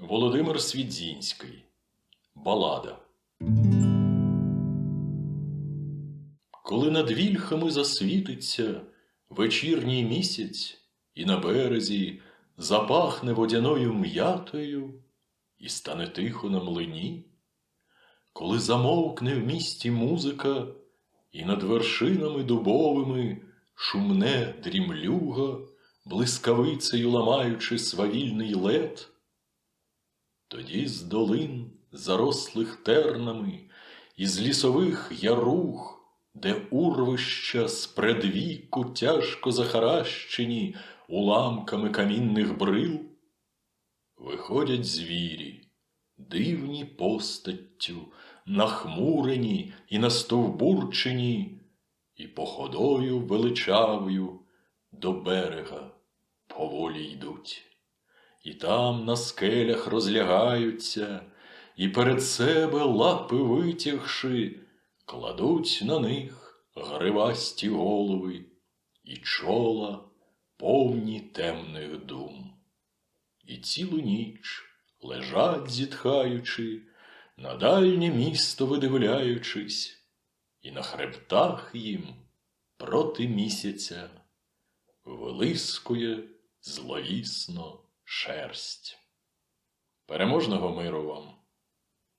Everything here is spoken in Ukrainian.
Володимир Свідзінський. Балада. Коли над вільхами засвітиться вечірній місяць, і на березі запахне водяною м'ятою, і стане тихо на млині, коли замовкне в місті музика, і над вершинами дубовими шумне дрімлюга, блискавицею ламаючи свавільний лед, тоді з долин, зарослих тернами, із лісових ярух, де урвища з предвіку тяжко захаращені уламками камінних брил, виходять звірі, дивні постаттю, нахмурені і настовбурчені, і походою величавою до берега поволі йдуть. І там на скелях розлягаються, і перед себе лапи витягши, кладуть на них гривасті голови і чола повні темних дум. І цілу ніч лежать, зітхаючи, на дальнє місто видивляючись, і на хребтах їм проти місяця вилискує зловісно шерсть. Переможного миру вам!